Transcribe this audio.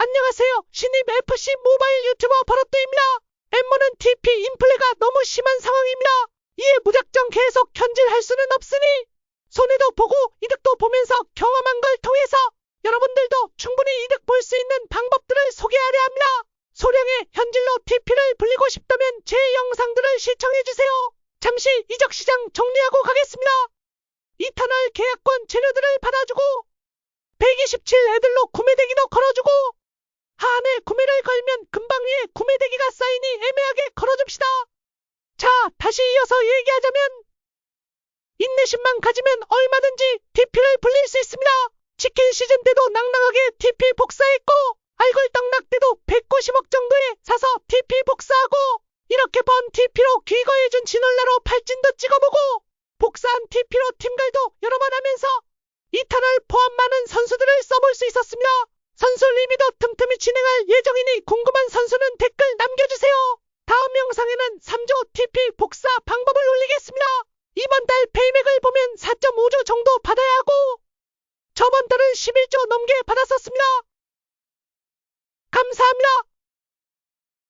안녕하세요. 신입 FC 모바일 유튜버 버럿도입니다. 엠모는 TP 인플레가 너무 심한 상황입니다. 이에 무작정 계속 현질할 수는 없으니 손해도 보고 이득도 보면서 경험한 걸 통해서 여러분들도 충분히 이득 볼 수 있는 방법들을 소개하려 합니다. 소량의 현질로 TP를 불리고 싶다면 제 영상들을 시청해주세요. 잠시 이적 시장 정리하고 가겠습니다. 이터널 계약권 재료들을 받아주고 127 애들로 구매대기도 걸어주고 하안에 구매를 걸면 금방 위에 구매대기가 쌓이니 애매하게 걸어 줍시다. 자, 다시 이어서 얘기하자면 인내심만 가지면 얼마든지 TP를 불릴 수 있습니다. 치킨 시즌 때도 낭낭하게 TP 복사했고 알골 떡락 때도 190억 정도에 사서 TP 복사하고 이렇게 번 TP로 귀거해준 진올라로 팔진도 찍어보고 복사한 TP로 팀갈도 여러 번 하면서 이터널 포함 많은 선수들을 써볼 수 있었습니다. 선수 리미도 틈틈이 진행할 예정이니 궁금한 선수는 댓글 남겨주세요. 다음 영상에는 3조 TP 복사 방법을 올리겠습니다. 이번 달 페이맥을 보면 4.5조 정도 받아야 하고 저번 달은 11조 넘게 받았었습니다. 감사합니다.